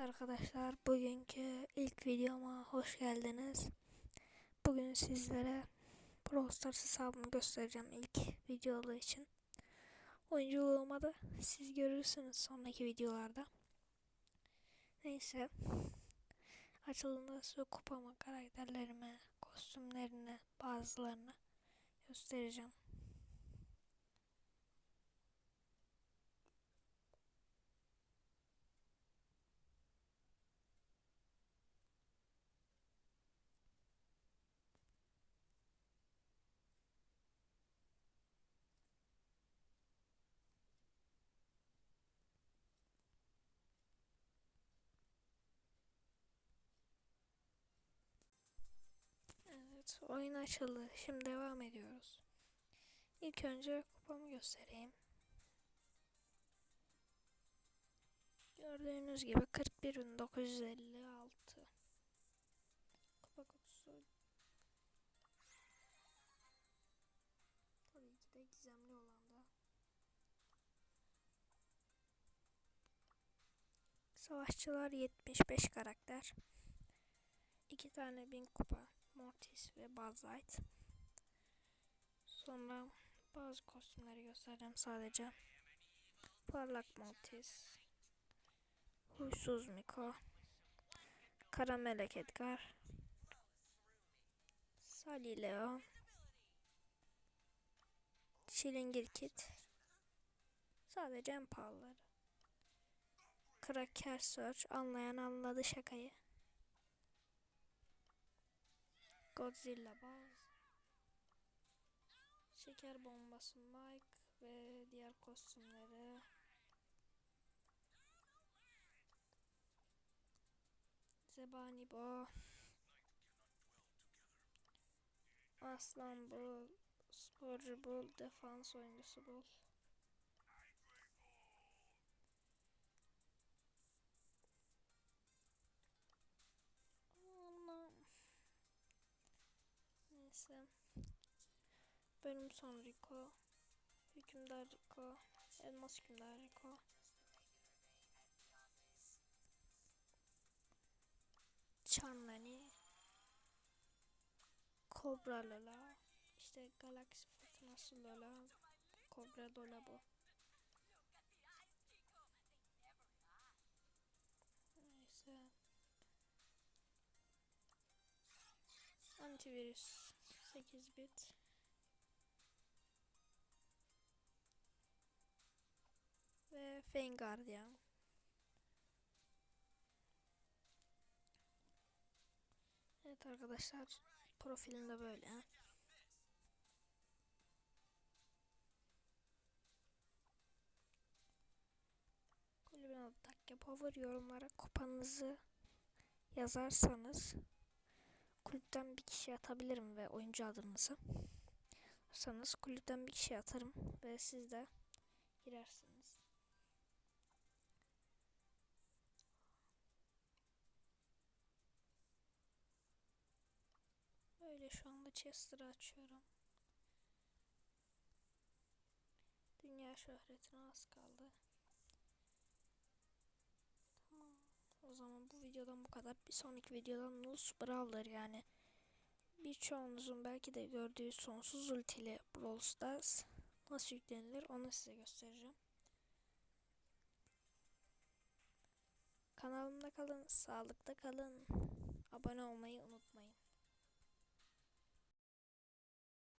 Evet arkadaşlar bugünkü ilk videoma hoş geldiniz. Bugün sizlere Brawl Stars hesabımı göstereceğim ilk video olduğu için. Oyunculuğumu da siz görürsünüz sonraki videolarda. Neyse. Açılımda size kupama, karakterlerime, kostümlerini, bazılarını göstereceğim. Oyun açıldı. Şimdi devam ediyoruz. İlk önce kupamı göstereyim. Gördüğünüz gibi 41.956 kupa kutusu. Tabii ki de gizemli olan da. Savaşçılar 75 karakter. 2 tane 1000 kupa. Mortis ve Buzzite. Sonra bazı kostümleri göstereceğim sadece. Parlak Mortis. Huysuz Miko. Kara Melek Edgar. Sally Leo. Çilingir Kit. Sadece en pahalıları. Kraker Search. Anlayan anladı şakayı. Godzilla Buzz. Şeker bombası Mike ve diğer kostümleri. Zebani Bo. Aslan Bull. Sporcu Bull. Defans oyuncusu Bull. Neyse. Bölüm son Rico. Hükümdar Rico. Elmas hükümdar Rico. Charmany. Kobra Lola. İşte Galaksi Fırtınası Lola. Kobra Lola bu. Neyse. Antivirüs 8 bit. Ve Fane Guardian. Evet arkadaşlar profilimde böyle. Kulübün adı Power yorumlara kupanızı yazarsanız kulüpten bir kişi atabilirim ve oyuncu adınızı. Sanız kulüpten bir kişi atarım ve siz de girersiniz. Böyle şu anda Chester'ı açıyorum. Dünya şöhretine az kaldı. O zaman bu videodan bu kadar. Bir sonraki videodan Nus Brawler yani birçoğunuzun belki de gördüğü sonsuz ultili Brawl Stars nasıl yüklenilir onu size göstereceğim. Kanalımda kalın, sağlıkta kalın. Abone olmayı unutmayın.